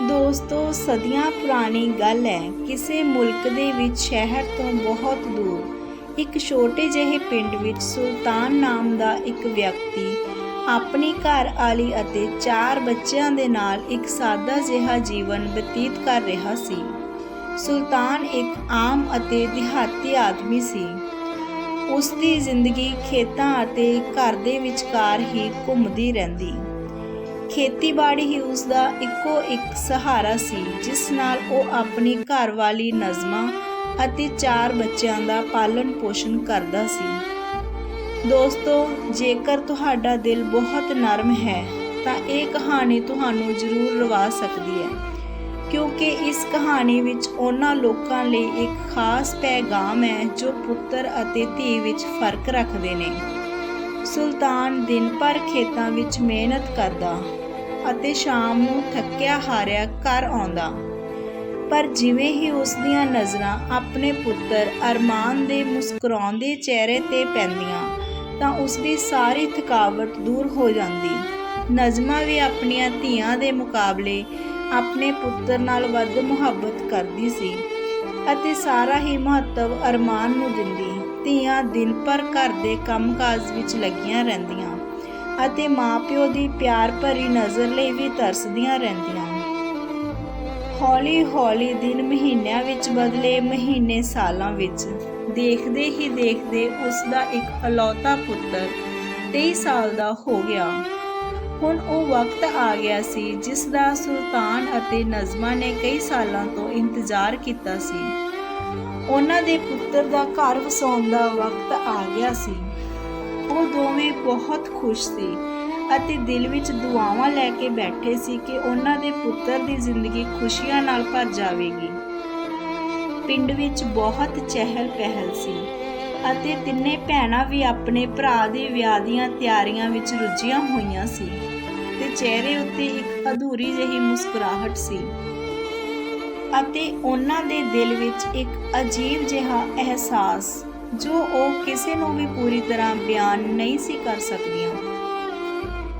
ਦੋਸਤੋ, ਸਦੀਆਂ ਪੁਰਾਣੀ ਗੱਲ ਹੈ, ਕਿਸੇ ਮੁਲਕ ਦੇ ਵਿੱਚ ਸ਼ਹਿਰ ਤੋਂ ਬਹੁਤ ਦੂਰ, ਇੱਕ ਛੋਟੇ ਜਿਹੇ ਪਿੰਡ ਵਿੱਚ ਸੁਲਤਾਨ ਨਾਮ ਦਾ ਇੱਕ ਵਿਅਕਤੀ, ਆਪਣੀ ਘਰ ਵਾਲੀ ਅਤੇ ਚਾਰ ਬੱਚਿਆਂ ਦੇ ਨਾਲ ਇੱਕ ਸਾਦਾ ਜਿਹਾ ਜੀਵਨ ਬਤੀਤ ਕਰ ਰਿਹਾ ਸੀ। ਸੁਲਤਾਨ ਇੱਕ ਆਮ ਅਤੇ ਦਿਹਾਤੀ ਆਦਮੀ ਸੀ। ਉਸ ਦੀ ਜ਼ਿੰਦਗੀ ਖੇਤਾਂ ਅਤੇ ਘਰ ਦੇ ਵਿਚਕਾਰ ਹੀ ਘੁੰਮਦੀ ਰਹਿੰਦੀ। ਖੇਤੀਬਾੜੀ ਹੀ ਉਸ ਦਾ ਇੱਕੋ ਇੱਕ ਸਹਾਰਾ ਸੀ, ਜਿਸ ਨਾਲ ਉਹ ਆਪਣੀ ਘਰਵਾਲੀ ਨਜ਼ਮਾ ਅਤੇ ਚਾਰ ਬੱਚਿਆਂ ਦਾ ਪਾਲਣ ਪੋਸ਼ਣ ਕਰਦਾ ਸੀ। ਦੋਸਤੋ, ਜੇਕਰ ਤੁਹਾਡਾ ਦਿਲ ਬਹੁਤ ਨਰਮ ਹੈ, ਤਾਂ ਇਹ ਕਹਾਣੀ ਤੁਹਾਨੂੰ ਜ਼ਰੂਰ ਰਵਾ ਸਕਦੀ ਹੈ, ਕਿਉਂਕਿ ਇਸ ਕਹਾਣੀ ਵਿੱਚ ਉਹਨਾਂ ਲੋਕਾਂ ਲਈ ਇੱਕ ਖਾਸ ਪੈਗਾਮ ਹੈ ਜੋ ਪੁੱਤਰ ਅਤੇ ਧੀ ਵਿੱਚ ਫ਼ਰਕ ਰੱਖਦੇ ਨੇ। ਸੁਲਤਾਨ ਦਿਨ ਭਰ ਖੇਤਾਂ ਵਿੱਚ ਮਿਹਨਤ ਕਰਦਾ ਅਤੇ ਸ਼ਾਮ ਨੂੰ ਥੱਕਿਆ ਹਾਰਿਆ ਘਰ ਆਉਂਦਾ। ਪਰ ਜਿਵੇਂ ਹੀ ਉਸ ਦੀਆਂ ਨਜ਼ਰਾਂ ਆਪਣੇ ਪੁੱਤਰ ਅਰਮਾਨ ਦੇ ਮੁਸਕਰਾਉਂਦੇ ਚਿਹਰੇ ਤੇ ਪੈਂਦੀਆਂ, ਤਾਂ ਉਸ ਦੀ ਸਾਰੀ ਥਕਾਵਟ ਦੂਰ ਹੋ ਜਾਂਦੀ। ਨਜ਼ਮਾ ਵੀ ਆਪਣੀਆਂ ਧੀਆਂ ਦੇ ਮੁਕਾਬਲੇ ਆਪਣੇ ਪੁੱਤਰ ਨਾਲ ਵੱਧ ਮੁਹੱਬਤ ਕਰਦੀ ਸੀ ਅਤੇ ਸਾਰਾ ਹੀ ਮਹੱਤਵ ਅਰਮਾਨ ਨੂੰ ਦਿੰਦੀ। ਧੀਆਂ ਦਿਨ ਭਰ ਘਰ ਦੇ ਕੰਮਕਾਜ ਵਿੱਚ ਲੱਗੀਆਂ ਰਹਿੰਦੀਆਂ। ਅਤੇ ਮਾਪਿਓ ਦੀ ਪਿਆਰ ਭਰੀ ਨਜ਼ਰ ਲਈ ਵੀ ਤਰਸਦੀਆਂ ਰਹਿੰਦੀਆਂ ਹੌਲੀ-ਹੌਲੀ ਦਿਨ ਮਹੀਨਿਆਂ ਵਿੱਚ ਬਦਲੇ ਮਹੀਨੇ ਸਾਲਾਂ ਵਿੱਚ ਦੇਖਦੇ ਹੀ ਦੇਖਦੇ ਉਸ ਦਾ ਇੱਕ ਅਲੌਤਾ ਪੁੱਤਰ 23 ਸਾਲ ਦਾ ਹੋ ਗਿਆ। ਹੁਣ ਉਹ ਵਕਤ ਆ ਗਿਆ ਸੀ ਜਿਸ ਦਾ ਸੁਲਤਾਨ ਅਤੇ ਨਜ਼ਮਾ ਨੇ ਕਈ ਸਾਲਾਂ ਤੋਂ ਇੰਤਜ਼ਾਰ ਕੀਤਾ ਸੀ। ਉਹਨਾਂ ਦੇ ਪੁੱਤਰ ਦਾ ਘਰ ਵਸਾਉਣ ਦਾ ਵਕਤ ਆ ਗਿਆ ਸੀ। ਉਹ ਦੋਵੇਂ ਬਹੁਤ ਖੁਸ਼ ਸੀ ਅਤੇ ਦਿਲ ਵਿੱਚ ਦੁਆਵਾਂ ਲੈ ਕੇ ਬੈਠੇ ਸੀ ਕਿ ਉਹਨਾਂ ਦੇ ਪੁੱਤਰ ਦੀ ਜ਼ਿੰਦਗੀ ਖੁਸ਼ੀਆਂ ਨਾਲ ਭਰ ਜਾਵੇਗੀ। ਪਿੰਡ ਵਿੱਚ ਬਹੁਤ ਚਹਿਲ ਪਹਿਲ ਸੀ ਅਤੇ ਤਿੰਨੇ ਭੈਣਾਂ ਵੀ ਆਪਣੇ ਭਰਾ ਦੇ ਵਿਆਹ ਦੀਆਂ ਤਿਆਰੀਆਂ ਵਿੱਚ ਰੁੱਝੀਆਂ ਹੋਈਆਂ ਸੀ ਤੇ ਚਿਹਰੇ ਉੱਤੇ ਇੱਕ ਅਧੂਰੀ ਜਿਹੀ ਮੁਸਕਰਾਹਟ ਸੀ ਅਤੇ ਉਹਨਾਂ ਦੇ ਦਿਲ ਵਿੱਚ ਇੱਕ ਅਜੀਬ ਜਿਹਾ ਅਹਿਸਾਸ ਜੋ ਉਹ ਕਿਸੇ ਨੂੰ ਵੀ ਪੂਰੀ ਤਰ੍ਹਾਂ ਬਿਆਨ ਨਹੀਂ ਸੀ ਕਰ ਸਕਦੀਆਂ।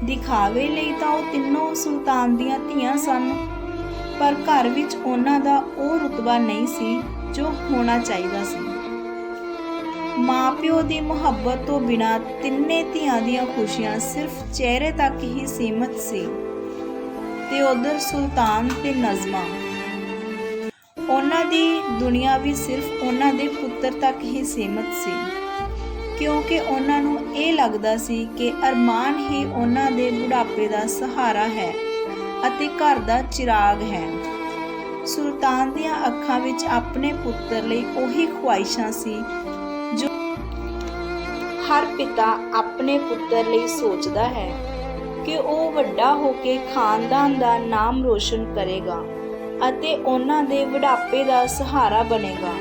ਦਿਖਾਵੇ ਲਈ ਤਾਂ ਉਹ ਤਿੰਨੋਂ ਸੁਲਤਾਨ ਦੀਆਂ ਧੀਆਂ ਸਨ, ਪਰ ਘਰ ਵਿੱਚ ਉਹਨਾਂ ਦਾ ਉਹ ਰੁਤਬਾ ਨਹੀਂ ਸੀ ਜੋ ਹੋਣਾ ਚਾਹੀਦਾ ਸੀ। ਮਾਪਿਓ ਦੀ ਮੁਹੱਬਤ ਤੋਂ ਬਿਨਾ ਤਿੰਨੇ ਧੀਆਂ ਦੀਆਂ ਖੁਸ਼ੀਆਂ ਸਿਰਫ ਚਿਹਰੇ ਤੱਕ ਹੀ ਸੀਮਤ ਸੀ। ਤੇ ਉਧਰ ਸੁਲਤਾਨ ਤੇ ਨਜ਼ਮਾ। ਉਹਨਾਂ ਦੀ ਦੁਨੀਆ ਵੀ ਸਿਰਫ ਉਹਨਾਂ ਦੇ ਪੁੱਤਰ ਤੱਕ ਹੀ ਸੀਮਤ ਸੀ। ਕਿਉਂਕਿ ਉਹਨਾਂ ਨੂੰ ਇਹ ਲੱਗਦਾ ਸੀ ਕਿ ਅਰਮਾਨ ਹੀ ਉਹਨਾਂ ਦੇ ਬੁਢਾਪੇ ਦਾ ਸਹਾਰਾ ਹੈ ਅਤੇ ਘਰ ਦਾ ਚਿਰਾਗ ਹੈ। ਸੁਲਤਾਨ ਦੀਆਂ ਅੱਖਾਂ ਵਿੱਚ ਆਪਣੇ ਪੁੱਤਰ ਲਈ ਉਹੀ ਖੁਆਇਸ਼ਾਂ ਸੀ ਜੋ ਹਰ ਪਿਤਾ ਆਪਣੇ ਪੁੱਤਰ ਲਈ ਸੋਚਦਾ ਹੈ ਕਿ ਉਹ ਵੱਡਾ ਹੋ ਕੇ ਖਾਨਦਾਨ ਦਾ ਨਾਮ ਰੋਸ਼ਨ ਕਰੇਗਾ। ਅਤੇ ਉਹਨਾਂ ਦੇ ਬੁਢਾਪੇ ਦਾ ਸਹਾਰਾ ਬਣੇਗਾ।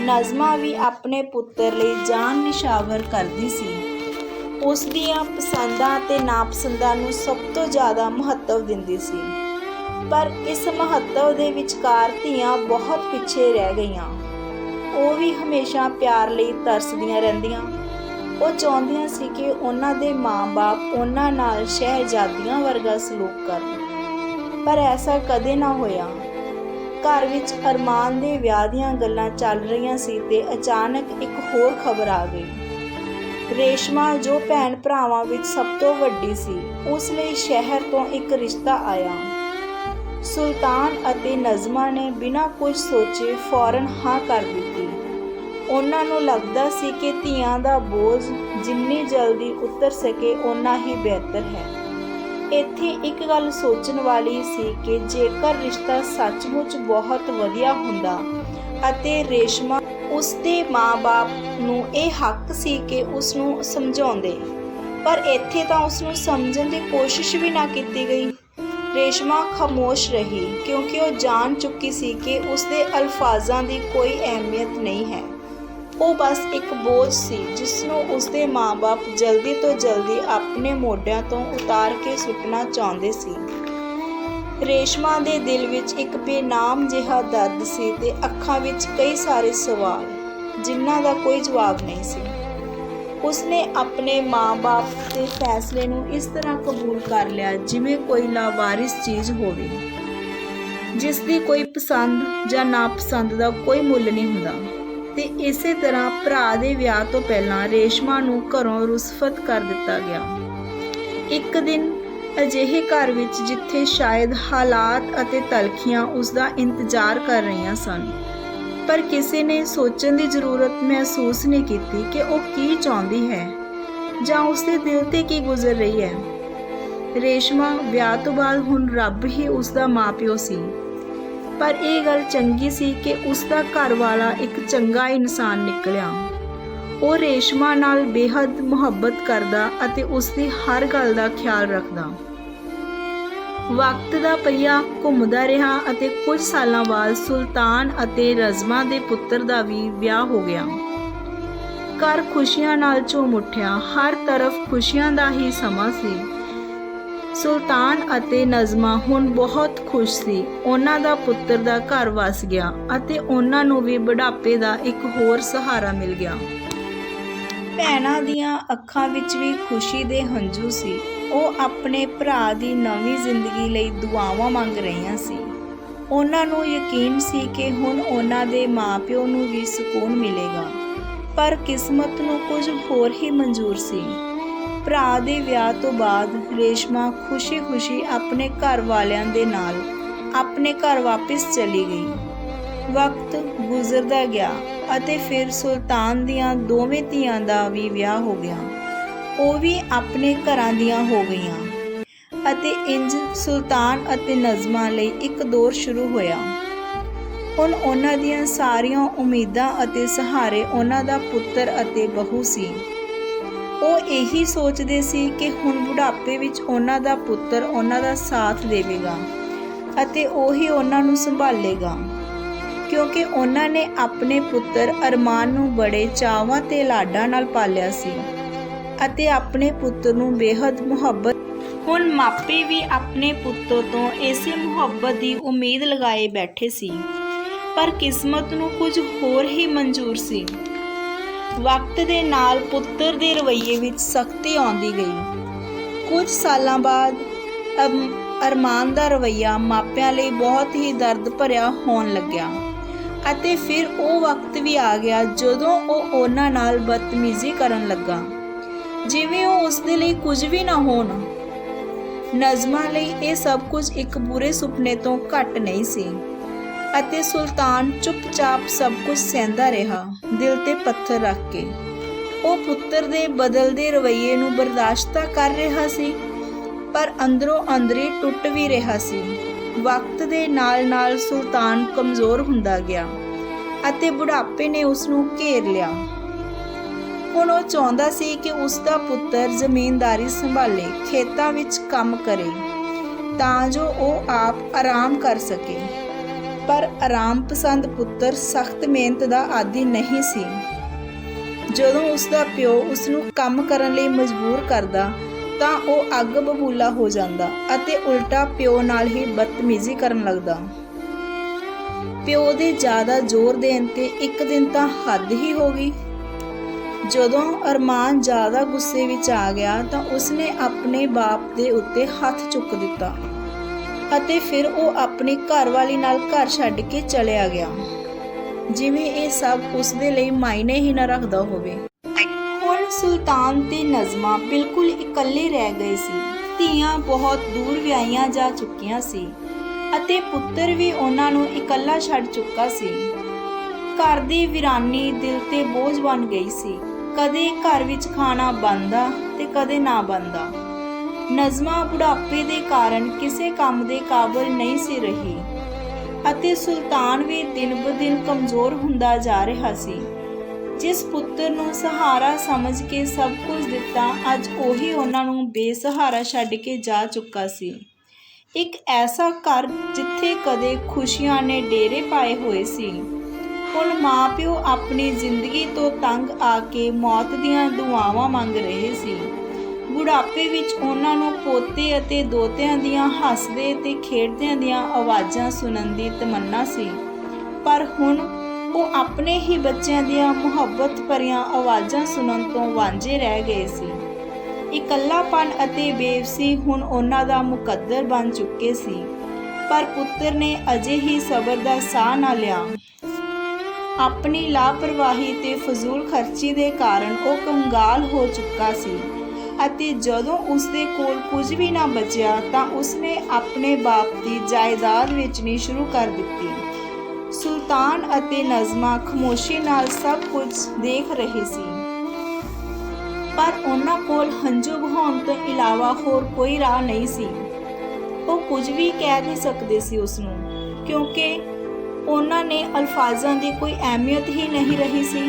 ਨਜ਼ਮਾ ਵੀ ਆਪਣੇ ਪੁੱਤਰ ਲਈ ਜਾਨ ਨਿਸ਼ਾਵਰ ਕਰਦੀ ਸੀ। ਉਸ ਦੀਆਂ ਪਸੰਦਾਂ ਤੇ ਨਾਪਸੰਦਾਂ ਨੂੰ ਸਭ ਤੋਂ ਜ਼ਿਆਦਾ ਮਹੱਤਵ ਦਿੰਦੀ ਸੀ। ਪਰ ਇਸ ਮਹੱਤਵ ਦੇ ਵਿਚਕਾਰ ਧੀਆਂ ਬਹੁਤ ਪਿੱਛੇ ਰਹਿ ਗਈਆਂ। ਉਹ ਵੀ ਹਮੇਸ਼ਾ ਪਿਆਰ ਲਈ ਤਰਸਦੀਆਂ ਰਹਿੰਦੀਆਂ। ਉਹ ਚਾਹੁੰਦੀਆਂ ਸੀ ਕਿ ਉਹਨਾਂ ਦੇ ਮਾਂ-ਬਾਪ ਉਹਨਾਂ ਨਾਲ ਸ਼ਹਿਜ਼ਾਦੀਆਂ ਵਰਗਾ ਸਲੂਕ ਕਰਨ। ਪਰ ਐਸਾ ਕਦੇ ਨਾ ਹੋਇਆ। ਘਰ ਵਿੱਚ ਅਰਮਾਨ ਦੇ ਵਿਆਹ ਦੀਆਂ ਗੱਲਾਂ ਚੱਲ ਰਹੀਆਂ ਸੀ ਤੇ ਅਚਾਨਕ ਇੱਕ ਹੋਰ ਖਬਰ ਆ ਗਈ। ਰੇਸ਼ਮਾ, ਜੋ ਭੈਣ ਭਰਾਵਾਂ ਵਿੱਚ ਸਭ ਤੋਂ ਵੱਡੀ ਸੀ, ਉਸ ਲਈ ਸ਼ਹਿਰ ਤੋਂ ਇੱਕ ਰਿਸ਼ਤਾ ਆਇਆ। ਸੁਲਤਾਨ ਅਤੇ ਨਜ਼ਮਾ ਨੇ ਬਿਨਾਂ ਕੁਝ ਸੋਚੇ ਫੌਰਨ ਹਾਂ ਕਰ ਦਿੱਤੀ। ਉਹਨਾਂ ਨੂੰ ਲੱਗਦਾ ਸੀ ਕਿ ਧੀਆਂ ਦਾ ਬੋਝ ਜਿੰਨੀ ਜਲਦੀ ਉਤਰ ਸਕੇ, ਓਨਾ ਹੀ ਬਿਹਤਰ ਹੈ। ਇੱਥੇ ਇੱਕ ਗੱਲ ਸੋਚਣ ਵਾਲੀ ਸੀ ਕਿ ਜੇਕਰ ਰਿਸ਼ਤਾ ਸੱਚਮੁੱਚ ਬਹੁਤ ਵਧੀਆ ਹੁੰਦਾ ਅਤੇ ਰੇਸ਼ਮਾ ਉਸ ਦੇ ਮਾਪੇ ਨੂੰ ਇਹ ਹੱਕ ਸੀ ਕਿ ਉਸ ਨੂੰ ਸਮਝਾਉਂਦੇ, ਪਰ ਇੱਥੇ ਤਾਂ ਉਸ ਨੂੰ ਸਮਝਣ ਦੀ ਕੋਸ਼ਿਸ਼ ਵੀ ਨਾ ਕੀਤੀ ਗਈ। ਰੇਸ਼ਮਾ ਖਾਮੋਸ਼ ਰਹੀ ਕਿਉਂਕਿ ਉਹ ਜਾਣ ਚੁੱਕੀ ਸੀ ਕਿ ਉਸ ਦੇ ਅਲਫਾਜ਼ਾਂ ਦੀ ਕੋਈ ਅਹਿਮੀਅਤ ਨਹੀਂ ਹੈ। ਉਹ ਬਸ ਇੱਕ ਬੋਝ ਸੀ, ਜਿਸ ਨੂੰ ਉਸਦੇ ਮਾਪੇ ਜਲਦੀ ਤੋਂ ਜਲਦੀ ਆਪਣੇ ਮੋਢਿਆਂ ਤੋਂ ਉਤਾਰ ਕੇ ਸੁੱਟਣਾ ਚਾਹੁੰਦੇ ਸੀ। ਰੇਸ਼ਮਾ ਦੇ ਦਿਲ ਵਿੱਚ ਇੱਕ ਬੇਨਾਮ ਜਿਹਾ ਦਰਦ ਸੀ ਤੇ ਅੱਖਾਂ ਵਿੱਚ ਕਈ ਸਾਰੇ ਸਵਾਲ, ਜਿਨ੍ਹਾਂ ਦਾ ਕੋਈ ਜਵਾਬ ਨਹੀਂ ਸੀ। ਉਸਨੇ ਆਪਣੇ ਮਾਪੇ ਦੇ ਫੈਸਲੇ ਨੂੰ ਇਸ ਤਰ੍ਹਾਂ ਕਬੂਲ ਕਰ ਲਿਆ ਜਿਵੇਂ ਕੋਈ ਲਾਵਾਰਿਸ ਚੀਜ਼ ਹੋਵੇ। ਜਿਸ ਦੀ ਕੋਈ ਪਸੰਦ ਜਾਂ ਨਾਪਸੰਦ ਦਾ ਕੋਈ ਮੁੱਲ ਨਹੀਂ ਹੁੰਦਾ। ਤੇ ਇਸੇ ਤਰ੍ਹਾਂ ਭਰਾ ਦੇ ਵਿਆਹ ਤੋਂ ਪਹਿਲਾਂ ਰੇਸ਼ਮਾ ਨੂੰ ਘਰੋਂ ਰੁਸਫਤ ਕਰ ਦਿੱਤਾ ਗਿਆ। ਇੱਕ ਦਿਨ ਅਜਿਹੇ ਘਰ ਵਿੱਚ ਜਿੱਥੇ ਸ਼ਾਇਦ ਹਾਲਾਤ ਅਤੇ ਤਲਖੀਆਂ ਉਸ ਦਾ ਇੰਤਜ਼ਾਰ ਕਰ ਰਹੀਆਂ ਸਨ, ਪਰ ਕਿਸੇ ਨੇ ਸੋਚਣ ਦੀ ਜ਼ਰੂਰਤ ਮਹਿਸੂਸ ਨਹੀਂ ਕੀਤੀ ਕਿ ਉਹ ਕੀ ਚਾਹੁੰਦੀ ਹੈ ਜਾਂ ਉਸ ਦੇ ਦਿਲ ਤੇ ਕੀ ਗੁਜ਼ਰ ਰਹੀ ਹੈ। ਰੇਸ਼ਮਾ ਵਿਆਹ ਤੋਂ ਬਾਅਦ ਹੁਣ ਰੱਬ ਹੀ ਉਸ ਦਾ ਮਾਪਿਓ ਸੀ। ਪਰ ਇਹ ਗੱਲ ਚੰਗੀ ਸੀ ਕਿ ਉਸ ਦਾ ਘਰ ਵਾਲਾ ਇੱਕ ਚੰਗਾ ਇਨਸਾਨ ਨਿਕਲਿਆ। ਉਹ ਰੇਸ਼ਮਾ ਨਾਲ ਬੇਹੱਦ ਮੁਹੱਬਤ ਕਰਦਾ ਅਤੇ ਉਸ ਦੀ ਹਰ ਗੱਲ ਦਾ ਖਿਆਲ ਰੱਖਦਾ। ਵਕਤ ਦਾ ਪਹੀਆ ਘੁੰਮਦਾ ਰਿਹਾ ਅਤੇ ਕੁਝ ਸਾਲਾਂ ਬਾਅਦ ਸੁਲਤਾਨ ਅਤੇ ਰਜ਼ਮਾ ਦੇ ਪੁੱਤਰ ਦਾ ਵੀ ਵਿਆਹ ਹੋ ਗਿਆ। ਘਰ ਖੁਸ਼ੀਆਂ ਨਾਲ ਝੂਮ ਉੱਠਿਆ। ਹਰ ਤਰਫ ਖੁਸ਼ੀਆਂ ਦਾ ਹੀ ਸਮਾਂ ਸੀ। ਸੁਲਤਾਨ ਅਤੇ ਨਜ਼ਮਾ ਹੁਣ ਬਹੁਤ ਖੁਸ਼ ਸੀ। ਉਹਨਾਂ ਦਾ ਪੁੱਤਰ ਦਾ ਘਰ ਵਸ ਗਿਆ ਅਤੇ ਉਹਨਾਂ ਨੂੰ ਵੀ ਬੁਢਾਪੇ ਦਾ ਇੱਕ ਹੋਰ ਸਹਾਰਾ ਮਿਲ ਗਿਆ। ਭੈਣਾਂ ਦੀਆਂ ਅੱਖਾਂ ਵਿੱਚ ਵੀ ਖੁਸ਼ੀ ਦੇ ਹੰਝੂ ਸੀ। ਉਹ ਆਪਣੇ ਭਰਾ ਦੀ ਨਵੀਂ ਜ਼ਿੰਦਗੀ ਲਈ ਦੁਆਵਾਂ ਮੰਗ ਰਹੀਆਂ ਸੀ। ਉਹਨਾਂ ਨੂੰ ਯਕੀਨ ਸੀ ਕਿ ਹੁਣ ਉਹਨਾਂ ਦੇ ਮਾਪਿਓ ਨੂੰ ਵੀ ਸਕੂਨ ਮਿਲੇਗਾ। ਪਰ ਕਿਸਮਤ ਨੂੰ ਕੁਝ ਹੋਰ ਹੀ ਮਨਜ਼ੂਰ ਸੀ। ਭਰਾ ਦੇ ਵਿਆਹ ਤੋਂ ਬਾਅਦ ਰੇਸ਼ਮਾ ਖੁਸ਼ੀ-ਖੁਸ਼ੀ ਆਪਣੇ ਘਰ ਵਾਲਿਆਂ ਦੇ ਨਾਲ ਆਪਣੇ ਘਰ ਵਾਪਸ ਚਲੀ ਗਈ। ਵਕਤ ਗੁਜ਼ਰਦਾ ਗਿਆ ਅਤੇ ਫਿਰ ਸੁਲਤਾਨ ਦੀਆਂ ਦੋਵੇਂ ਧੀਆਂ ਦਾ ਵੀ ਵਿਆਹ ਹੋ ਗਿਆ। ਉਹ ਵੀ ਆਪਣੇ ਘਰਾਂ ਦੀਆਂ ਹੋ ਗਈਆਂ ਅਤੇ ਇੰਜ ਸੁਲਤਾਨ ਅਤੇ ਨਜ਼ਮਾ ਲਈ ਇੱਕ ਦੌਰ ਸ਼ੁਰੂ ਹੋਇਆ। ਹੁਣ ਉਹਨਾਂ ਦੀਆਂ ਸਾਰੀਆਂ ਉਮੀਦਾਂ ਅਤੇ ਸਹਾਰੇ ਉਹਨਾਂ ਦਾ ਪੁੱਤਰ ਅਤੇ ਬਹੂ ਸੀ। ਉਹ ਇਹੀ ਸੋਚਦੇ ਸੀ ਕਿ ਹੁਣ ਬੁਢਾਪੇ ਵਿੱਚ ਉਹਨਾਂ ਦਾ ਪੁੱਤਰ ਉਹਨਾਂ ਦਾ ਸਾਥ ਦੇਵੇਗਾ ਅਤੇ ਉਹੀ ਉਹਨਾਂ ਨੂੰ ਸੰਭਾਲੇਗਾ। ਕਿਉਂਕਿ ਉਹਨਾਂ ਨੇ ਆਪਣੇ ਪੁੱਤਰ ਅਰਮਾਨ ਨੂੰ ਬੜੇ ਚਾਵਾਂ ਤੇ ਲਾਡਾਂ ਨਾਲ ਪਾਲਿਆ ਸੀ ਅਤੇ ਆਪਣੇ ਪੁੱਤਰ ਨੂੰ ਬੇਹੱਦ ਮੁਹੱਬਤ ਹੁਣ ਮਾਪੇ ਵੀ ਆਪਣੇ ਪੁੱਤਰ ਤੋਂ ਇਸੇ ਮੁਹੱਬਤ ਦੀ ਉਮੀਦ ਲਗਾਏ ਬੈਠੇ ਸੀ। ਪਰ ਕਿਸਮਤ ਨੂੰ ਕੁਝ ਹੋਰ ਹੀ ਮਨਜ਼ੂਰ ਸੀ। ਵਕਤ ਦੇ ਨਾਲ ਪੁੱਤਰ ਦੇ ਰਵੱਈਏ ਵਿੱਚ ਸਖਤੀ ਆਉਂਦੀ ਗਈ। ਕੁਝ ਸਾਲਾਂ ਬਾਅਦ ਅਰਮਾਨ ਦਾ ਰਵੱਈਆ ਮਾਪਿਆਂ ਲਈ ਬਹੁਤ ਹੀ ਦਰਦ ਭਰਿਆ ਹੋਣ ਲੱਗਿਆ ਅਤੇ ਫਿਰ ਉਹ ਵਕਤ ਵੀ ਆ ਗਿਆ ਜਦੋਂ ਉਹ ਉਹਨਾਂ ਨਾਲ ਬਦਤਮੀਜ਼ੀ ਕਰਨ ਲੱਗਾ। ਜਿਵੇਂ ਉਹ ਉਸ ਦੇ ਲਈ ਕੁਝ ਵੀ ਨਾ ਹੋਣ, ਨਜ਼ਮਾ ਲਈ ਇਹ ਸਭ ਕੁਝ ਇੱਕ ਬੁਰੇ ਸੁਪਨੇ ਤੋਂ ਘੱਟ ਨਹੀਂ ਸੀ। ਅਤੇ ਸੁਲਤਾਨ ਚੁੱਪਚਾਪ ਸਭ ਕੁਝ ਸਹਿੰਦਾ ਰਿਹਾ, ਦਿਲ ਤੇ ਪੱਥਰ ਰੱਖ ਕੇ। ਉਹ ਪੁੱਤਰ ਦੇ ਬਦਲਦੇ ਰਵੱਈਏ ਨੂੰ ਬਰਦਾਸ਼ਤ ਤਾਂ ਕਰ ਰਿਹਾ ਸੀ, ਪਰ ਅੰਦਰੋਂ ਅੰਦਰੇ ਟੁੱਟ ਵੀ ਰਿਹਾ ਸੀ। ਵਕਤ ਦੇ ਨਾਲ-ਨਾਲ ਸੁਲਤਾਨ ਕਮਜ਼ੋਰ ਹੁੰਦਾ ਗਿਆ ਅਤੇ ਬੁਢਾਪੇ ਨੇ ਉਸ ਨੂੰ ਘੇਰ ਲਿਆ। ਹੁਣ ਉਹ ਚਾਹੁੰਦਾ ਸੀ ਕਿ ਉਸ ਦਾ ਪੁੱਤਰ ਜ਼ਮੀਨਦਾਰੀ ਸੰਭਾਲੇ, ਖੇਤਾਂ ਵਿੱਚ ਕੰਮ ਕਰੇ, ਤਾਂ ਜੋ ਉਹ ਆਪ ਆਰਾਮ ਕਰ ਸਕੇ। ਪਰ ਆਰਾਮ ਪਸੰਦ ਪੁੱਤਰ ਸਖਤ ਮਿਹਨਤ ਦਾ ਆਦੀ ਨਹੀਂ ਸੀ। ਜਦੋਂ ਉਸ ਦਾ ਪਿਓ ਉਸ ਨੂੰ ਕੰਮ ਕਰਨ ਲਈ ਮਜਬੂਰ ਕਰਦਾ, ਤਾਂ ਉਹ ਅੱਗ ਬਬੂਲਾ ਹੋ ਜਾਂਦਾ ਅਤੇ ਉਲਟਾ ਪਿਓ ਨਾਲ ਹੀ ਬਦਤਮੀਜ਼ੀ ਕਰਨ ਲੱਗਦਾ। ਪਿਓ ਦੇ ਜ਼ਿਆਦਾ ਜ਼ੋਰ ਦੇਣ ਤੇ ਇੱਕ ਦਿਨ ਤਾਂ ਹੱਦ ਹੀ ਹੋ ਗਈ। ਜਦੋਂ ਅਰਮਾਨ ਜ਼ਿਆਦਾ ਗੁੱਸੇ ਵਿੱਚ ਆ ਗਿਆ, ਤਾਂ ਉਸਨੇ ਆਪਣੇ ਬਾਪ ਦੇ ਉੱਤੇ ਹੱਥ ਚੁੱਕ ਦਿੱਤਾ। ਅਤੇ ਫਿਰ ਉਹ ਆਪਣੀ ਘਰਵਾਲੀ ਨਾਲ ਘਰ ਛੱਡ ਕੇ ਚਲਿਆ ਗਿਆ। ਜਿਵੇਂ ਇਹ ਸਭ ਉਸ ਦੇ ਲਈ ਮਾਇਨੇ ਹੀ ਨਾ ਰੱਖਦਾ ਹੋਵੇ। ਹੁਣ ਸੁਲਤਾਨ ਤੇ ਨਜ਼ਮਾ ਬਿਲਕੁਲ ਇਕੱਲੇ ਰਹਿ ਗਏ ਸੀ। ਧੀਆਂ ਬਹੁਤ ਦੂਰ ਵਿਆਹੀਆਂ ਜਾ ਚੁੱਕੀਆਂ ਸੀ ਅਤੇ ਪੁੱਤਰ ਵੀ ਉਹਨਾਂ ਨੂੰ ਇਕੱਲਾ ਛੱਡ ਚੁੱਕਾ ਸੀ। ਘਰ ਦੀ ਵਿਰਾਨੀ ਦਿਲ ਤੇ ਬੋਝ ਬਣ ਗਈ ਸੀ। ਕਦੇ ਘਰ ਵਿੱਚ ਖਾਣਾ ਬਣਦਾ ਤੇ ਕਦੇ ਨਾ ਬਣਦਾ। ਨਜ਼ਮਾ ਬੁਢਾਪੇ ਦੇ ਕਾਰਨ ਕਿਸੇ ਕੰਮ ਦੇ ਕਾਬਲ ਨਹੀਂ ਸੀ ਰਹੀ ਅਤੇ ਸੁਲਤਾਨ ਵੀ ਦਿਨ ਬਦਿਨ ਕਮਜ਼ੋਰ ਹੁੰਦਾ ਜਾ ਰਿਹਾ ਸੀ। ਜਿਸ ਪੁੱਤਰ ਨੂੰ ਸਹਾਰਾ ਸਮਝ ਕੇ ਸਭ ਕੁਝ ਦਿੱਤਾ, ਅੱਜ ਉਹੀ ਉਹਨਾਂ ਨੂੰ ਬੇਸਹਾਰਾ ਛੱਡ ਕੇ ਜਾ ਚੁੱਕਾ ਸੀ। ਇੱਕ ਐਸਾ ਘਰ ਜਿੱਥੇ ਕਦੇ ਖੁਸ਼ੀਆਂ ਨੇ ਡੇਰੇ ਪਾਏ ਹੋਏ ਸੀ। ਹੁਣ ਮਾਪਿਓ ਆਪਣੀ ਜ਼ਿੰਦਗੀ ਤੋਂ ਤੰਗ ਆ ਕੇ ਮੌਤ ਦੀਆਂ ਦੁਆਵਾਂ ਮੰਗ ਰਹੇ ਸੀ। ਬੁਢਾਪੇ ਵਿੱਚ ਉਹਨਾਂ ਨੂੰ ਪੋਤੇ ਅਤੇ ਦੋਤਿਆਂ ਦੀਆਂ ਹੱਸਦੇ ਤੇ ਖੇਡਦਿਆਂ ਦੀਆਂ ਆਵਾਜ਼ਾਂ ਸੁਣਨ ਦੀ ਤਮੰਨਾ ਸੀ। ਪਰ ਹੁਣ ਉਹ ਆਪਣੇ ਹੀ ਬੱਚਿਆਂ ਦੀਆਂ ਮੁਹੱਬਤ ਭਰੀਆਂ ਆਵਾਜ਼ਾਂ ਸੁਣਨ ਤੋਂ ਵਾਂਝੇ ਰਹਿ ਗਏ ਸੀ। ਇਕੱਲਾਪਨ ਅਤੇ ਬੇਵਸੀ ਹੁਣ ਉਹਨਾਂ ਦਾ ਮੁਕੱਦਰ ਬਣ ਚੁੱਕੇ ਸੀ। ਪਰ ਪੁੱਤਰ ਨੇ ਅਜੇ ਹੀ ਸਬਰ ਦਾ ਸਾਹ ਨਾ ਲਿਆ। ਆਪਣੀ ਲਾਪਰਵਾਹੀ ਤੇ ਫਜ਼ੂਲ ਖਰਚੀ ਦੇ ਕਾਰਨ ਉਹ ਕੰਗਾਲ ਹੋ ਚੁੱਕਾ ਸੀ। ਅਤੇ ਜਦੋਂ ਉਸਦੇ ਕੋਲ ਕੁਝ ਵੀ ਨਾ ਬਚਿਆ ਤਾਂ ਉਸਨੇ ਆਪਣੇ ਬਾਪ ਦੀ ਜਾਇਦਾਦ ਵੇਚਣੀ ਸ਼ੁਰੂ ਕਰ ਦਿੱਤੀ। ਸੁਲਤਾਨ ਅਤੇ ਨਜ਼ਮਾ ਖਮੋਸ਼ੀ ਨਾਲ ਸਭ ਕੁਝ ਦੇਖ ਰਹੇ ਸੀ। ਪਰ ਉਹਨਾਂ ਕੋਲ ਹੰਝੂ ਬਹਾਉਣ ਤੋਂ ਇਲਾਵਾ ਹੋਰ ਕੋਈ ਰਾਹ ਨਹੀਂ ਸੀ। ਉਹ ਕੁਝ ਵੀ ਕਹਿ ਨਹੀਂ ਸਕਦੇ ਸੀ ਉਸ ਨੂੰ ਕਿਉਂਕਿ ਉਹਨਾਂ ਨੇ ਅਲਫਾਜ਼ਾਂ ਦੀ ਕੋਈ ਅਹਿਮੀਅਤ ਹੀ ਨਹੀਂ ਰਹੀ ਸੀ।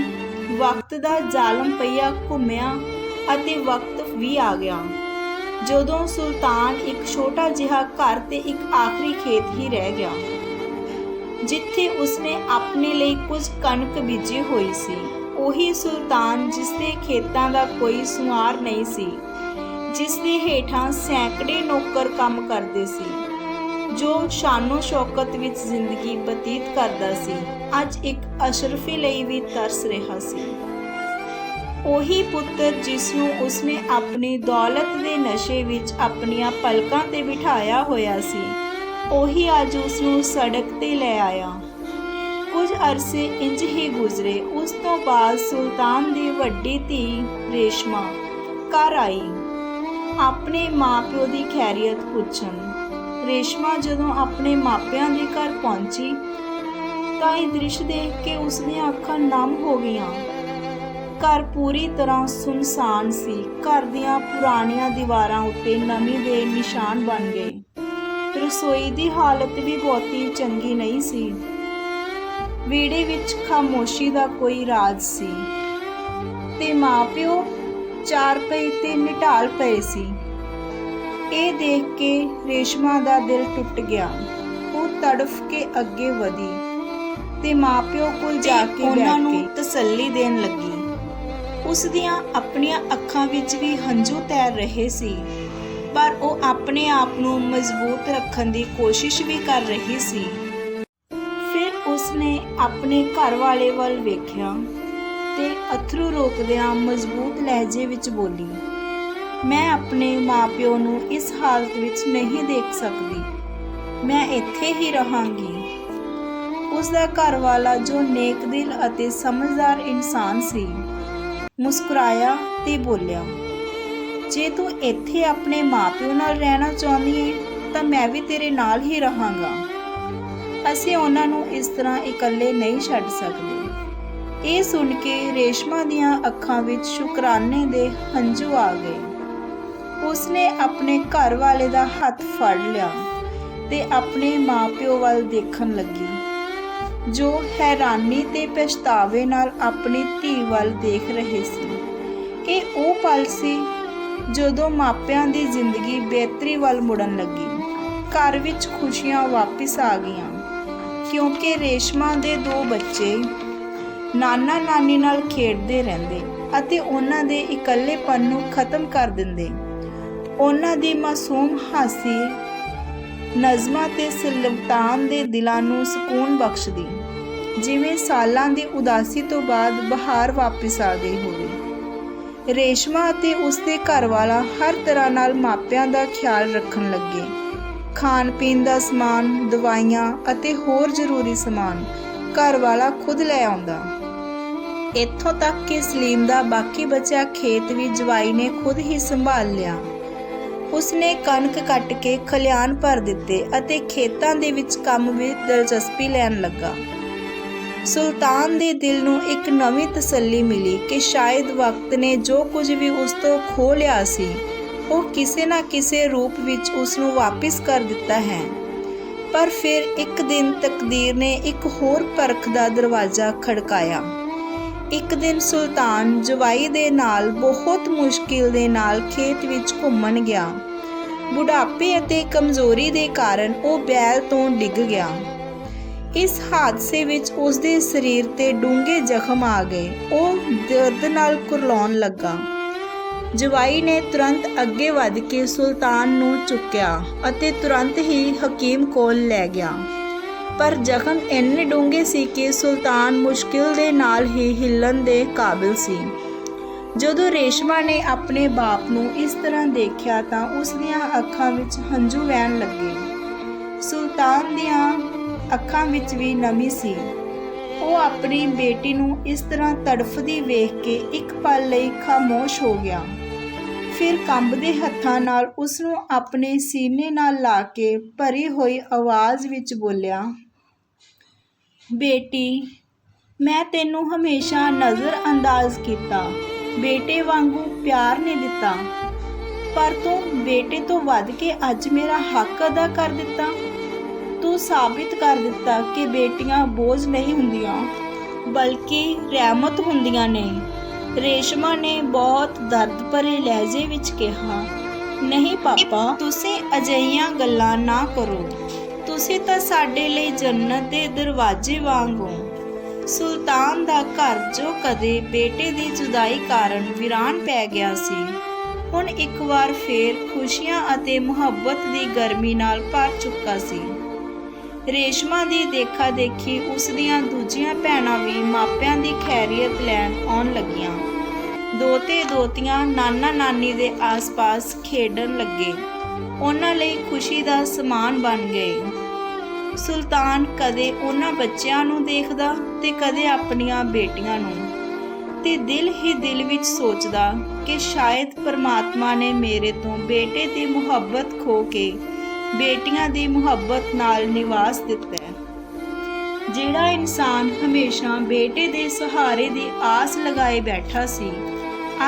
ਵਕਤ ਦਾ ਜ਼ਾਲਮ ਪਈਆ ਘੁੰਮਿਆ ਅਤੇ ਵਕਤ ਵੀ ਆ ਗਿਆ। ਜਦੋਂ ਸੁਲਤਾਨ ਇੱਕ ਛੋਟਾ ਜਿਹਾ ਘਰ ਤੇ ਇੱਕ ਆਖਰੀ ਖੇਤ ਹੀ ਰਹਿ ਗਿਆ, ਜਿੱਥੇ ਉਸਨੇ ਆਪਣੇ ਲਈ ਕੁਝ ਕਣਕ ਬੀਜੀ ਹੋਈ ਸੀ। ਉਹੀ ਸੁਲਤਾਨ ਜਿਸ ਦੇ ਖੇਤਾਂ ਦਾ ਕੋਈ ਸੁਮਾਰ ਨਹੀਂ ਸੀ ਜਿਸ ਦੇ ਹੇਠਾਂ ਸੈਂਕੜੇ ਨੌਕਰ ਕੰਮ ਕਰਦੇ ਸੀ, ਜੋ ਸ਼ਾਨੋ ਸ਼ੌਕਤ ਵਿੱਚ ਜ਼ਿੰਦਗੀ ਬਤੀਤ ਕਰਦਾ ਸੀ। ਅੱਜ ਇੱਕ ਅਸ਼ਰਫੀ ਲਈ ਵੀ ਤਰਸ ਰਿਹਾ ਸੀ। ਉਹੀ ਪੁੱਤਰ ਜਿਸ ਨੂੰ ਉਸਨੇ ਆਪਣੀ ਦੌਲਤ ਦੇ ਨਸ਼ੇ ਵਿੱਚ ਆਪਣੀਆਂ ਪਲਕਾਂ ਤੇ ਬਿਠਾਇਆ ਹੋਇਆ ਸੀ, ਉਹੀ ਅੱਜ ਉਸ ਨੂੰ ਸੜਕ ਤੇ ਲੈ ਆਇਆ। ਕੁਝ ਅਰਸੇ ਇੰਜ ਹੀ ਗੁਜ਼ਰੇ, ਉਸ ਤੋਂ ਬਾਅਦ ਸੁਲਤਾਨ ਦੀ ਵੱਡੀ ਧੀ ਰੇਸ਼ਮਾ ਘਰ ਆਈ। ਆਪਣੇ ਮਾਪਿਓ ਦੀ ਖੈਰੀਅਤ ਪੁੱਛਣ, ਰੇਸ਼ਮਾ ਜਦੋਂ ਆਪਣੇ ਮਾਪਿਆਂ ਦੇ ਘਰ ਪਹੁੰਚੀ, ਤਾਂ ਇਹ ਦ੍ਰਿਸ਼ ਦੇਖ ਕੇ ਉਸ ਦੀਆਂ ਅੱਖਾਂ ਨਮ ਹੋ ਗਈਆਂ। ਘਰ ਪੂਰੀ ਤਰ੍ਹਾਂ ਸੁਨਸਾਨ ਸੀ। ਘਰ ਦੀਆਂ ਪੁਰਾਣੀਆਂ ਦੀਵਾਰਾਂ ਉੱਤੇ ਨਮੀ ਦੇ ਨਿਸ਼ਾਨ ਬਣ ਗਏ। ਰਸੋਈ ਦੀ ਹਾਲਤ ਵੀ ਬਹੁਤੀ ਚੰਗੀ ਨਹੀਂ ਸੀ। ਵਿਹੜੇ ਵਿੱਚ ਖਾਮੋਸ਼ੀ ਦਾ ਕੋਈ ਰਾਜ ਸੀ। ਤੇ ਮਾਪਿਓ ਚਾਰ ਪਈ ਤੇ ਨਿਢਾਲ ਪਏ ਸੀ। ਇਹ ਦੇਖ ਕੇ ਰੇਸ਼ਮਾ ਦਾ ਦਿਲ ਟੁੱਟ ਗਿਆ। ਉਹ ਤੜਫ ਕੇ ਅੱਗੇ ਵਧੀ। ਤੇ ਮਾਪਿਓ ਕੋਲ ਜਾ ਕੇ ਉਹਨਾਂ ਨੂੰ ਤਸੱਲੀ ਦੇਣ ਲੱਗੀ। ਉਸ ਦੀਆਂ ਆਪਣੀਆਂ ਅੱਖਾਂ ਵਿੱਚ ਵੀ ਹੰਝੂ ਤੈਰ ਰਹੇ ਸੀ। ਪਰ ਉਹ ਆਪਣੇ ਆਪ ਨੂੰ ਮਜ਼ਬੂਤ ਰੱਖਣ ਦੀ ਕੋਸ਼ਿਸ਼ ਵੀ ਕਰ ਰਹੀ ਸੀ। ਫਿਰ ਉਸਨੇ ਆਪਣੇ ਘਰ ਵਾਲੇ ਵੱਲ ਵੇਖਿਆ ਤੇ ਅਥਰੂ ਰੋਕਦਿਆਂ ਮਜ਼ਬੂਤ ਲਹਿਜੇ ਵਿੱਚ ਬੋਲੀ, ਮੈਂ ਆਪਣੇ ਮਾਪਿਓ ਨੂੰ ਇਸ ਹਾਲਤ ਵਿੱਚ ਨਹੀਂ ਦੇਖ ਸਕਦੀ। ਮੈਂ ਇੱਥੇ ਹੀ ਰਹਾਂਗੀ। ਉਸ ਦਾ ਘਰ ਵਾਲਾ ਜੋ ਨੇਕ ਦਿਲ ਅਤੇ ਸਮਝਦਾਰ ਇਨਸਾਨ ਸੀ ਮੁਸਕਰਾਇਆ ਤੇ ਬੋਲਿਆ, ਜੇ ਤੂੰ ਇੱਥੇ ਆਪਣੇ ਮਾਪਿਓ ਨਾਲ ਰਹਿਣਾ ਚਾਹੁੰਦੀ ਏ, ਤਾਂ ਮੈਂ ਵੀ ਤੇਰੇ ਨਾਲ ਹੀ ਰਹਾਂਗਾ। ਅਸੀਂ ਉਹਨਾਂ ਨੂੰ ਇਸ ਤਰ੍ਹਾਂ ਇਕੱਲੇ ਨਹੀਂ ਛੱਡ ਸਕਦੇ। ਇਹ ਸੁਣ ਕੇ ਰੇਸ਼ਮਾ ਦੀਆਂ ਅੱਖਾਂ ਵਿੱਚ ਸ਼ੁਕਰਾਨੇ ਦੇ ਹੰਝੂ ਆ ਗਏ। ਉਸਨੇ ਆਪਣੇ ਘਰ ਵਾਲੇ ਦਾ ਹੱਥ ਫੜ ਲਿਆ ਤੇ ਆਪਣੇ ਮਾਪਿਓ ਵੱਲ ਦੇਖਣ ਲੱਗੀ। ਜੋ ਹੈਰਾਨੀ ਤੇ ਪਛਤਾਵੇ ਨਾਲ ਆਪਣੀ ਧੀ ਵੱਲ ਦੇਖ ਰਹੇ ਸੀ। ਇਹ ਉਹ ਪਲ ਸੀ ਜਦੋਂ ਮਾਪਿਆਂ ਦੀ ਜ਼ਿੰਦਗੀ ਬਿਹਤਰੀ ਵੱਲ ਮੁੜਨ ਲੱਗੀ। ਘਰ ਵਿੱਚ ਖੁਸ਼ੀਆਂ ਵਾਪਸ ਆ ਗਈਆਂ, ਕਿਉਂਕਿ ਰੇਸ਼ਮਾ ਦੇ ਦੋ ਬੱਚੇ ਨਾਨਾ ਨਾਨੀ ਨਾਲ ਖੇਡਦੇ ਰਹਿੰਦੇ ਅਤੇ ਉਹਨਾਂ ਦੇ ਇਕੱਲੇਪਨ ਨੂੰ ਖਤਮ ਕਰ ਦਿੰਦੇ। ਉਹਨਾਂ ਦੀ ਮਾਸੂਮ ਹਾਸੀ ਨਜ਼ਮਾਂ ਤੇ ਸੁਲਤਾਨ ਦੇ ਦਿਲਾਂ ਨੂੰ ਸਕੂਨ ਬਖਸ਼ਦੀ। ਜਿਵੇਂ ਸਾਲਾਂ ਦੀ ਉਦਾਸੀ ਤੋਂ ਬਾਅਦ ਬਹਾਰ ਵਾਪਸ ਆ ਗਈ ਹੋਵੇ। ਰੇਸ਼ਮਾ ਅਤੇ ਉਸਦੇ ਘਰ ਵਾਲਾ ਹਰ ਤਰ੍ਹਾਂ ਨਾਲ ਮਾਪਿਆਂ ਦਾ ਖਿਆਲ ਰੱਖਣ ਲੱਗੇ। ਖਾਣ ਪੀਣ ਦਾ ਸਮਾਨ, ਦਵਾਈਆਂ ਅਤੇ ਹੋਰ ਜ਼ਰੂਰੀ ਸਮਾਨ ਘਰ ਵਾਲਾ ਖੁਦ ਲੈ ਆਉਂਦਾ। ਇੱਥੋਂ ਤੱਕ ਕਿ ਸਲੀਮ ਦਾ ਬਾਕੀ ਬਚਿਆ ਖੇਤ ਵੀ ਜਵਾਈ ਨੇ ਖੁਦ ਹੀ ਸੰਭਾਲ ਲਿਆ। ਉਸਨੇ ਕਣਕ ਕੱਟ ਕੇ ਖਲਿਆਣ ਭਰ ਦਿੱਤੇ ਅਤੇ ਖੇਤਾਂ ਦੇ ਵਿੱਚ ਕੰਮ ਵਿੱਚ ਦਿਲਚਸਪੀ ਲੈਣ ਲੱਗਾ। ਸੁਲਤਾਨ ਦੇ ਦਿਲ ਨੂੰ ਇੱਕ ਨਵੀਂ ਤਸੱਲੀ ਮਿਲੀ ਕਿ ਸ਼ਾਇਦ ਵਕਤ ਨੇ ਜੋ ਕੁਝ ਵੀ ਉਸ ਤੋਂ ਖੋ ਲਿਆ ਸੀ, ਉਹ ਕਿਸੇ ਨਾ ਕਿਸੇ ਰੂਪ ਵਿੱਚ ਉਸ ਨੂੰ ਵਾਪਸ ਕਰ ਦਿੱਤਾ ਹੈ। ਪਰ ਫਿਰ ਇੱਕ ਦਿਨ ਤਕਦੀਰ ਨੇ ਇੱਕ ਹੋਰ ਪਰਖ ਦਾ ਦਰਵਾਜ਼ਾ ਖੜਕਾਇਆ। ਇੱਕ ਦਿਨ ਸੁਲਤਾਨ ਜਵਾਈ ਦੇ ਨਾਲ ਬਹੁਤ ਮੁਸ਼ਕਿਲ ਦੇ ਨਾਲ ਖੇਤ ਵਿੱਚ ਘੁੰਮਣ ਗਿਆ। ਬੁਢਾਪੇ ਅਤੇ ਕਮਜ਼ੋਰੀ ਦੇ ਕਾਰਨ ਉਹ ਬੈਲ ਤੋਂ ਡਿੱਗ ਗਿਆ। ਇਸ ਹਾਦਸੇ ਵਿੱਚ ਉਸ ਦੇ ਸਰੀਰ ਤੇ ਡੂੰਘੇ ਜ਼ਖਮ ਆ ਗਏ। ਉਹ ਦਰਦ ਨਾਲ ਕੁਰਲਾਉਣ ਲੱਗਾ। ਜਵਾਈ ਨੇ ਤੁਰੰਤ ਅੱਗੇ ਵੱਧ ਕੇ ਸੁਲਤਾਨ ਨੂੰ ਚੁੱਕਿਆ ਅਤੇ ਤੁਰੰਤ ਹੀ ਹਕੀਮ ਕੋਲ ਲੈ ਗਿਆ। ਪਰ ਜ਼ਖਮ ਇੰਨੇ ਡੂੰਘੇ ਸੀ ਕਿ ਸੁਲਤਾਨ ਮੁਸ਼ਕਿਲ ਦੇ ਨਾਲ ਹੀ ਹਿੱਲਣ ਦੇ ਕਾਬਿਲ ਸੀ। ਜਦੋਂ ਰੇਸ਼ਮਾ ਨੇ ਆਪਣੇ ਬਾਪ ਨੂੰ ਇਸ ਤਰ੍ਹਾਂ ਦੇਖਿਆ ਤਾਂ ਉਸ ਦੀਆਂ ਅੱਖਾਂ ਵਿੱਚ ਹੰਝੂ ਵਹਿਣ ਲੱਗੇ। ਸੁਲਤਾਨ ਦੀਆਂ ਅੱਖਾਂ ਵਿੱਚ ਵੀ ਨਮੀ ਸੀ। ਉਹ ਆਪਣੀ ਬੇਟੀ ਨੂੰ ਇਸ ਤਰ੍ਹਾਂ ਤੜਫਦੀ ਵੇਖ ਕੇ ਇੱਕ ਪਲ ਲਈ ਖਾਮੋਸ਼ ਹੋ ਗਿਆ। ਫਿਰ ਕੰਬਦੇ ਹੱਥਾਂ ਨਾਲ ਉਸ ਨੂੰ ਆਪਣੇ ਸੀਨੇ ਨਾਲ ਲਾ ਕੇ ਭਰੀ ਹੋਈ ਆਵਾਜ਼ ਵਿੱਚ ਬੋਲਿਆ, ਬੇਟੀ, ਮੈਂ ਤੈਨੂੰ ਹਮੇਸ਼ਾ ਨਜ਼ਰ ਅੰਦਾਜ਼ ਕੀਤਾ। ਬੇਟੇ ਵਾਂਗੂ ਪਿਆਰ ਨਹੀਂ ਦਿੱਤਾ। ਪਰ ਤੂੰ ਬੇਟੇ ਤੋਂ ਵੱਧ ਕੇ ਅੱਜ ਮੇਰਾ ਹੱਕ ਅਦਾ ਕਰ ਦਿੱਤਾ। ਤੂੰ ਸਾਬਿਤ ਕਰ ਦਿੱਤਾ ਕਿ ਬੇਟੀਆਂ ਬੋਝ ਨਹੀਂ ਹੁੰਦੀਆਂ, ਬਲਕਿ ਰਹਿਮਤ ਹੁੰਦੀਆਂ ਨੇ। ਰੇਸ਼ਮਾ ਨੇ ਬਹੁਤ ਦਰਦ ਭਰੇ ਲਹਿਜੇ ਵਿੱਚ ਕਿਹਾ, ਨਹੀਂ ਪਾਪਾ, ਤੁਸੀਂ ਅਜਿਹੀਆਂ ਗੱਲਾਂ ਨਾ ਕਰੋ। ਤੁਸੀਂ ਤਾਂ ਸਾਡੇ ਲਈ ਜੰਨਤ ਦੇ ਦਰਵਾਜ਼ੇ ਵਾਂਗ ਹੋ। ਸੁਲਤਾਨ ਦਾ ਘਰ ਜੋ ਕਦੇ ਬੇਟੇ ਦੀ ਜੁਦਾਈ ਕਾਰਨ ਵੀਰਾਨ ਪੈ ਗਿਆ ਸੀ, ਹੁਣ ਇੱਕ ਵਾਰ ਫੇਰ ਖੁਸ਼ੀਆਂ ਅਤੇ ਮੁਹੱਬਤ ਦੀ ਗਰਮੀ ਨਾਲ ਭਰ ਚੁੱਕਾ ਸੀ। ਰੇਸ਼ਮਾ ਦੀ ਦੇਖਾ ਦੇਖੀ ਉਸ ਦੀਆਂ ਦੂਜੀਆਂ ਭੈਣਾਂ ਵੀ ਮਾਪਿਆਂ ਦੀ ਖੈਰੀਅਤ ਲੈਣ ਆਉਣ ਲੱਗੀਆਂ। ਦੋਤੇ ਦੋਤੀਆਂ ਨਾਨਾ ਨਾਨੀ ਦੇ ਆਸ-ਪਾਸ ਖੇਡਣ ਲੱਗੇ। ਉਹਨਾਂ ਲਈ ਖੁਸ਼ੀ ਦਾ ਸਮਾਨ ਬਣ ਗਏ। ਸੁਲਤਾਨ ਕਦੇ ਉਹਨਾਂ ਬੱਚਿਆਂ ਨੂੰ ਦੇਖਦਾ ਤੇ ਕਦੇ ਆਪਣੀਆਂ ਬੇਟੀਆਂ ਨੂੰ। ਤੇ ਦਿਲ ਹੀ ਦਿਲ ਵਿੱਚ ਸੋਚਦਾ ਕਿ ਸ਼ਾਇਦ ਪਰਮਾਤਮਾ ਨੇ ਮੇਰੇ ਤੋਂ ਬੇਟੇ ਦੀ ਮੁਹੱਬਤ ਖੋ ਕੇ ਬੇਟੀਆਂ ਦੀ ਮੁਹੱਬਤ ਨਾਲ ਨਿਵਾਸ ਦਿੱਤਾ ਹੈ। ਜਿਹੜਾ ਇਨਸਾਨ ਹਮੇਸ਼ਾ ਬੇਟੇ ਦੇ ਸਹਾਰੇ ਦੀ ਆਸ ਲਗਾਏ ਬੈਠਾ ਸੀ,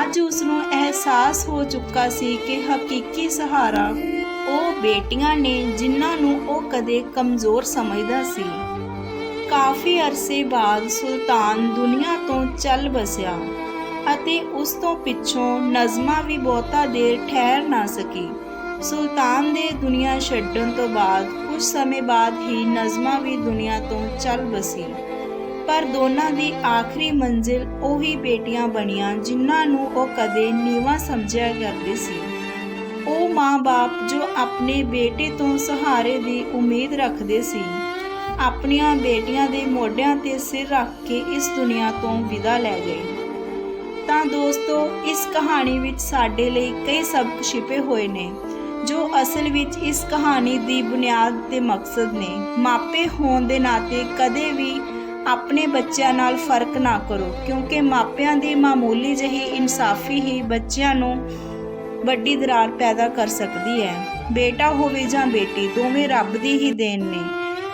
ਅੱਜ ਉਸ ਨੂੰ ਅਹਿਸਾਸ ਹੋ ਚੁੱਕਾ ਸੀ ਕਿ ਹਕੀਕੀ ਸਹਾਰਾ ਉਹ ਬੇਟੀਆਂ ਨੇ ਜਿਨ੍ਹਾਂ ਨੂੰ ਉਹ ਕਦੇ ਕਮਜ਼ੋਰ ਸਮਝਦਾ ਸੀ। ਕਾਫੀ ਅਰਸੇ ਬਾਅਦ ਸੁਲਤਾਨ ਦੁਨੀਆ ਤੋਂ ਚੱਲ ਬਸਿਆ ਅਤੇ ਉਸ ਤੋਂ ਪਿੱਛੋਂ ਨਜ਼ਮਾ ਵੀ ਬਹੁਤਾ ਦੇਰ ਠਹਿਰ ਨਾ ਸਕੀ। ਸੁਲਤਾਨ ਦੇ ਦੁਨੀਆ ਛੱਡਣ ਤੋਂ ਬਾਅਦ, ਕੁਝ ਸਮੇਂ ਬਾਅਦ ਹੀ ਨਜ਼ਮਾ ਵੀ ਦੁਨੀਆ ਤੋਂ ਚੱਲ ਵਸੀ। ਪਰ ਦੋਨਾਂ ਦੀ ਆਖਰੀ ਮੰਜ਼ਿਲ ਉਹੀ ਬੇਟੀਆਂ ਬਣੀਆਂ ਜਿਨ੍ਹਾਂ ਨੂੰ ਉਹ ਕਦੇ ਨੀਵਾਂ ਸਮਝਿਆ ਕਰਦੇ ਸੀ। ਉਹ ਮਾਂ-ਬਾਪ ਜੋ ਆਪਣੇ ਬੇਟੇ ਤੋਂ ਸਹਾਰੇ ਦੀ ਉਮੀਦ ਰੱਖਦੇ ਸੀ, ਆਪਣੀਆਂ ਬੇਟੀਆਂ ਦੇ ਮੋਢਿਆਂ ਤੇ ਸਿਰ ਰੱਖ ਕੇ ਇਸ ਦੁਨੀਆ ਤੋਂ ਵਿਦਾ ਲੈ ਗਏ। ਤਾਂ ਦੋਸਤੋ, ਇਸ ਕਹਾਣੀ ਵਿੱਚ ਸਾਡੇ ਲਈ ਕਈ ਸਬਕ ਛਿਪੇ ਹੋਏ ਨੇ। ਜੋ ਅਸਲ ਵਿੱਚ ਇਸ ਕਹਾਣੀ ਦੀ ਬੁਨਿਆਦ ਤੇ ਮਕਸਦ ਨੇ। ਮਾਪੇ ਹੋਣ ਦੇ ਨਾਤੇ ਕਦੇ ਵੀ ਆਪਣੇ ਬੱਚਿਆਂ ਨਾਲ ਫ਼ਰਕ ਨਾ ਕਰੋ, ਕਿਉਂਕਿ ਮਾਪਿਆਂ ਦੀ ਮਾਮੂਲੀ ਜਿਹੀ ਇਨਸਾਫੀ ਹੀ ਬੱਚਿਆਂ ਨੂੰ ਵੱਡੀ ਦਰਾਰ ਪੈਦਾ ਕਰ ਸਕਦੀ ਹੈ। ਬੇਟਾ ਹੋਵੇ ਜਾਂ ਬੇਟੀ, ਦੋਵੇਂ ਰੱਬ ਦੀ ਹੀ ਦੇਣ ਨੇ।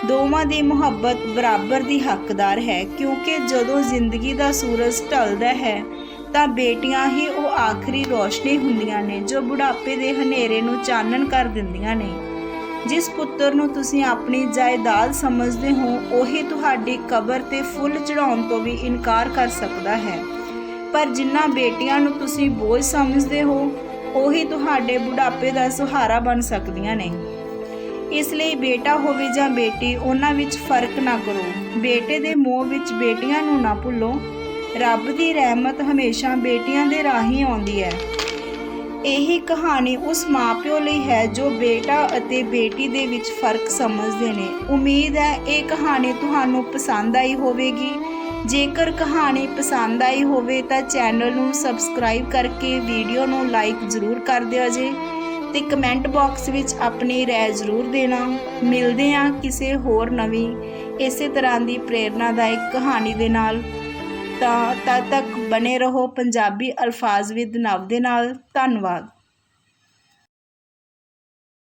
ਦੋਵਾਂ ਦੀ ਮੁਹੱਬਤ ਬਰਾਬਰ ਦੀ ਹੱਕਦਾਰ ਹੈ, ਕਿਉਂਕਿ ਜਦੋਂ ਜ਼ਿੰਦਗੀ ਦਾ ਸੂਰਜ ਢਲਦਾ ਹੈ ਤਾਂ ਬੇਟੀਆਂ ਹੀ ਉਹ ਆਖਰੀ ਰੋਸ਼ਨੀ ਹੁੰਦੀਆਂ ਨੇ ਜੋ ਬੁਢਾਪੇ ਦੇ ਹਨੇਰੇ ਨੂੰ ਚਾਨਣ ਕਰ ਦਿੰਦੀਆਂ ਨੇ। ਜਿਸ ਪੁੱਤਰ ਨੂੰ ਤੁਸੀਂ ਆਪਣੀ ਜਾਇਦਾਦ ਸਮਝਦੇ ਹੋ, ਉਹੀ ਤੁਹਾਡੀ ਕਬਰ ਤੇ ਫੁੱਲ ਚੜਾਉਣ ਤੋਂ ਵੀ ਇਨਕਾਰ ਕਰ ਸਕਦਾ ਹੈ। ਪਰ ਜਿਨ੍ਹਾਂ ਬੇਟੀਆਂ ਨੂੰ ਤੁਸੀਂ ਬੋਝ ਸਮਝਦੇ ਹੋ, ਉਹੀ ਤੁਹਾਡੇ ਬੁਢਾਪੇ ਦਾ ਸਹਾਰਾ ਬਣ ਸਕਦੀਆਂ ਨੇ। ਇਸ ਲਈ ਬੇਟਾ ਹੋਵੇ ਜਾਂ ਬੇਟੀ, ਉਹਨਾਂ ਵਿੱਚ ਫ਼ਰਕ ਨਾ ਕਰੋ। ਬੇਟੇ ਦੇ ਮੋਹ ਵਿੱਚ ਬੇਟੀਆਂ ਨੂੰ ਨਾ ਭੁੱਲੋ। ਰੱਬ ਦੀ ਰਹਿਮਤ ਹਮੇਸ਼ਾ ਬੇਟੀਆਂ ਦੇ ਰਾਹੀਂ ਆਉਂਦੀ ਹੈ। ਇਹੀ ਕਹਾਣੀ ਉਸ ਮਾਪਿਓ ਲਈ ਹੈ ਜੋ ਬੇਟਾ ਅਤੇ ਬੇਟੀ ਦੇ ਵਿੱਚ ਫ਼ਰਕ ਸਮਝਦੇ ਨੇ। ਉਮੀਦ ਹੈ ਇਹ ਕਹਾਣੀ ਤੁਹਾਨੂੰ ਪਸੰਦ ਆਈ ਹੋਵੇਗੀ। ਜੇਕਰ ਕਹਾਣੀ ਪਸੰਦ ਆਈ ਹੋਵੇ ਤਾਂ ਚੈਨਲ ਨੂੰ ਸਬਸਕ੍ਰਾਈਬ ਕਰਕੇ ਵੀਡੀਓ ਨੂੰ ਲਾਈਕ ਜ਼ਰੂਰ ਕਰ ਦਿਓ ਜੇ। ਤੇ ਕਮੈਂਟ ਬਾਕਸ ਵਿੱਚ ਆਪਣੀ ਰਾਏ ਜ਼ਰੂਰ ਦੇਣਾ। ਮਿਲਦੇ ਹਾਂ ਕਿਸੇ ਹੋਰ ਨਵੀਂ, ਇਸੇ ਤਰ੍ਹਾਂ ਦੀ ਪ੍ਰੇਰਨਾਦਾਇਕ ਕਹਾਣੀ ਦੇ ਨਾਲ। ਤਾਂ ਤਦ ਤੱਕ ਬਣੇ ਰਹੋ ਪੰਜਾਬੀ ਅਲਫਾਜ਼ ਵਿਦ ਨਵ ਦੇ ਨਾਲ। ਧੰਨਵਾਦ।